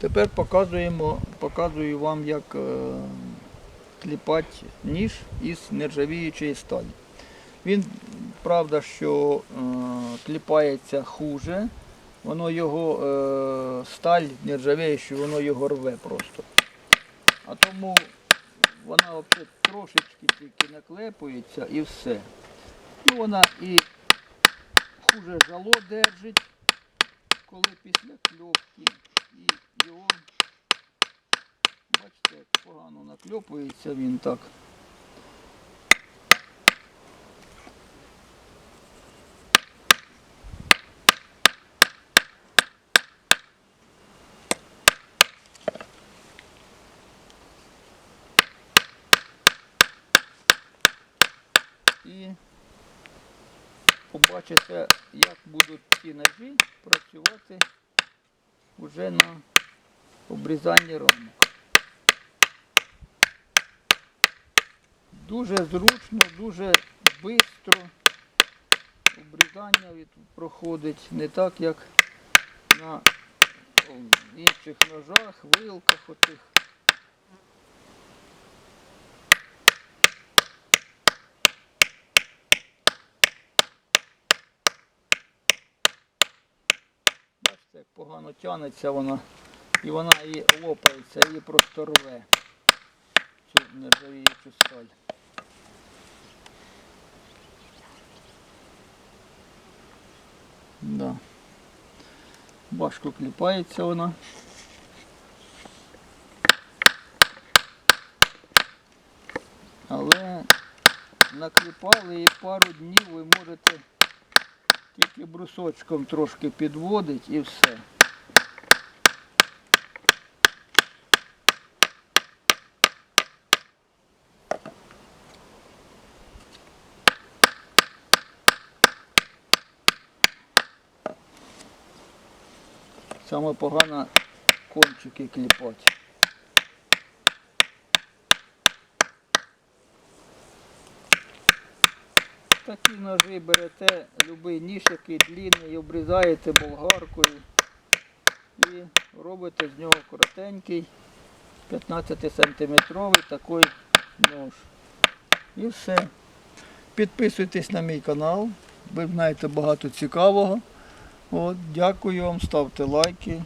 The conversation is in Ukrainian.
Тепер показуємо, показую вам, як е, кліпати ніж із нержавіючої сталі. Він, правда, що е, кліпається хуже, воно його е, сталь нержавіюча, воно його рве просто. А тому вона трошечки тільки наклепується і все. Ну вона і хуже жало держить, коли після кльопки. І його, бачите, як погано накльопується він так. І побачите, як будуть ці ножі працювати вже на обрізанні рамок. Дуже зручно, дуже швидко обрізання проходить, не так як на інших ножах, вилках отих. Як погано тягнеться вона, і вона і лопається, її просто рве. Цю нержавіючу сталь. Да. Важко кліпається вона. Але накліпали і пару днів ви можете тільки брусочком трошки підводить і все. Саме погано кончики кліпати. Такі ножи берете, любий ніж, який длинний, обрізаєте болгаркою і робите з нього коротенький 15 сантиметровий такий нож. І все. Підписуйтесь на мій канал, ви знаєте багато цікавого. От, дякую вам, ставте лайки.